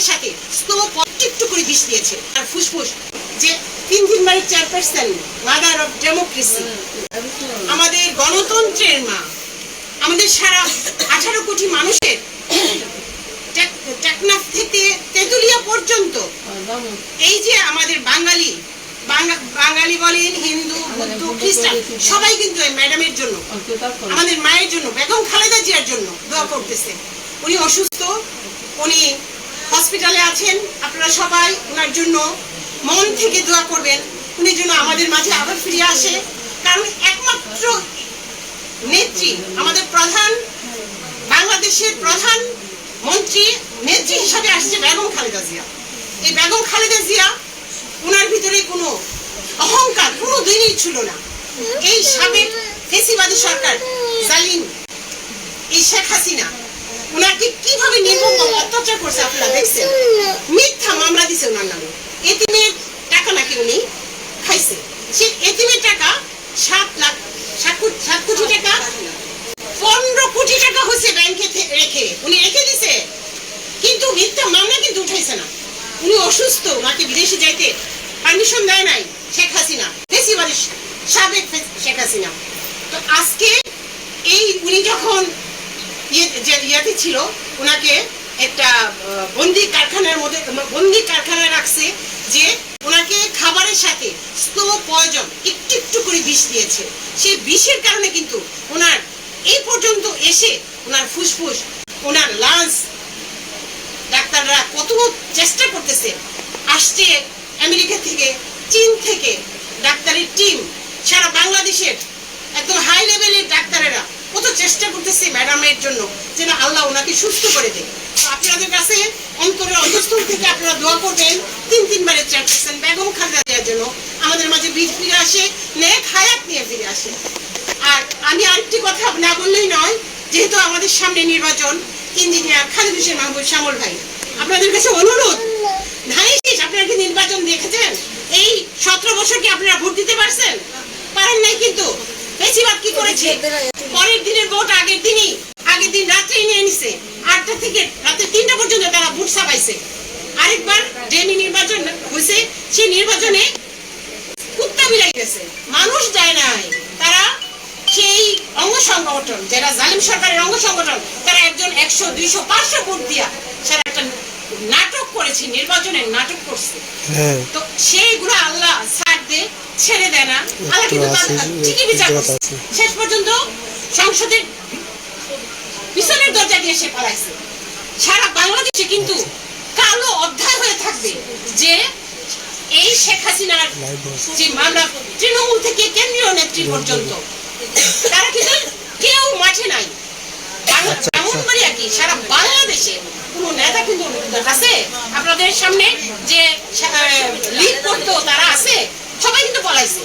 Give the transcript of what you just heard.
খাবারের সাথে স্তব একটু করে বিষ দিয়েছে। আর ফুসফুস, যে তিন তিনবারের চেয়ারপারসন মাদার অফ ডেমোক্রেসি আমাদের গণতন্ত্রের মা, আমাদের সারা আঠারো কোটি মানুষের টেকনাফ থেকে তেঁতুলিয়া পর্যন্ত, এই যে আমাদের বাঙালি বাঙালি বলেন, হিন্দু, বৌদ্ধ, খ্রিস্টান, সবাই কিন্তু ম্যাডামের জন্য, আমাদের মায়ের জন্য, বেগম খালেদা জিয়ার জন্য দোয়া করতেছে। উনি অসুস্থ, উনি হসপিটালে আছেন, আপনারা সবাই ওনার জন্য মন থেকে দোয়া করবেন। উনি যেন আমাদের মাঝে আবার ফিরে আসে। কারণ একমাত্র নেত্রী, আমাদের প্রধান, বাংলাদেশের প্রধান মন্ত্রী, নেত্রী হিসাবে আসছে বেগম খালেদা জিয়া। এই বেগম খালেদা জিয়া ওনার ভিতরে কোনো অহংকার, কোনো দিনই ছিল না। এই সাবেক ফেসিবাদী সরকার, জালিম, এই শেখ হাসিনা ওনাকে কীভাবে নির্মম অত্যাচার করছে আপনারা দেখছেন? মিথ্যা মামলা দিছে ওনার নামে। এতিমের টাকা নাকি উনি খাইছে? সে এতিমের টাকা সাত লাখ, সাত কোটি- টাকা, পনেরো কোটি টাকা হচ্ছে ব্যাংকে রেখে। উনি রেখে দিছে। কিন্তু মিথ্যা মামলা কিন্তু উঠাইছে না। উনি অসুস্থ, ওনাকে বিদেশে যাইতে পারমিশন দেয় নাই শেখ হাসিনা। বেশিবাদী সাবেক শেখ হাসিনা। তো আজকে এই উনি যখন যে ইয়াতে ছিল ওনাকে একটা বন্দি কারখানার মধ্যে, বন্দি কারখানায় রাখছে, যে ওনাকে খাবারের সাথে স্তব প্রয়োজন একটু একটু করে বিষ দিয়েছে। সেই বিষের কারণে কিন্তু ওনার এই পর্যন্ত এসে ওনার ফুসফুস ওনার লাঞ্চ, ডাক্তাররা কত চেষ্টা করতেছে আসছে আমেরিকা থেকে চীন থেকে ডাক্তারের টিম সারা বাংলাদেশের একদম হাই লেভেলের ডাক্তারেরা কত চেষ্টা করতেছে ম্যাডামের জন্য যেন আল্লাহ ওনাকে সুস্থ করে দেয়। তো আপনাদের কাছে অন্তরের অন্তঃস্থল থেকে আপনারা দোয়া করবেন, তিন তিনবারের চেয়ারপারসন বেগম খালেদা দেওয়ার জন্য। আমাদের মাঝে বীর ফিরে আসে, নেক হায়াত নিয়ে ফিরে আসে। আর আমি আরেকটি কথা না বললেই নয়, যেহেতু আমাদের সামনে নির্বাচন, ইঞ্জিনিয়ার খালিদ হোসেন মাহমুদ শ্যামল ভাই, আপনাদের কাছে অনুরোধ, ধানের শীষ আপনারা কি নির্বাচন দেখেছেন? এই সতেরো বছর কি আপনারা ভোট দিতে পারছেন? পারেন নাই কিন্তু, বেশিরভাগ কি করেছে? পরের দিনের ভোট আগের দিনই আগের দিন রাত্রেই নিয়ে নিছে। আটটা থেকে রাতে তিনটা পর্যন্ত তারা ভোট ছাপাইছে। আরেকবার ডেনি নির্বাচন হয়েছে সেই নির্বাচনে কুত্তা বিলাই গেছে। মানুষ যায় নাই। তারা সেই অঙ্গ সংগঠন যারা জালিম সরকারের অঙ্গ সংগঠন তারা একজন একশো দুইশো পাঁচশো ভোট দিয়া সেটা একটা নাটক করেছে নির্বাচনের নাটক করছে। হ্যাঁ। তো সেইগুলো আল্লাহ ছাড় দে ছেড়ে দেয় না। আল্লাহ কিন্তু ঠিকই বিচার করছে। শেষ পর্যন্ত সংসদের পিছনের দরজা দিয়ে সে পালাইছে। সারা বাংলাদেশে কিন্তু কালো অধ্যায় হয়ে থাকবে যে এই শেখ হাসিনার যে মামলা তৃণমূল থেকে কেন্দ্রীয় নেত্রী পর্যন্ত তারা কিন্তু কেউ মাঠে নাই। আচ্ছা, আচ্ছা। কি সারা বাংলাদেশে কোন নেতা কিন্তু আছে? আপনাদের সামনে যে লিড করতো তারা আছে সবাই কিন্তু পলাইছে।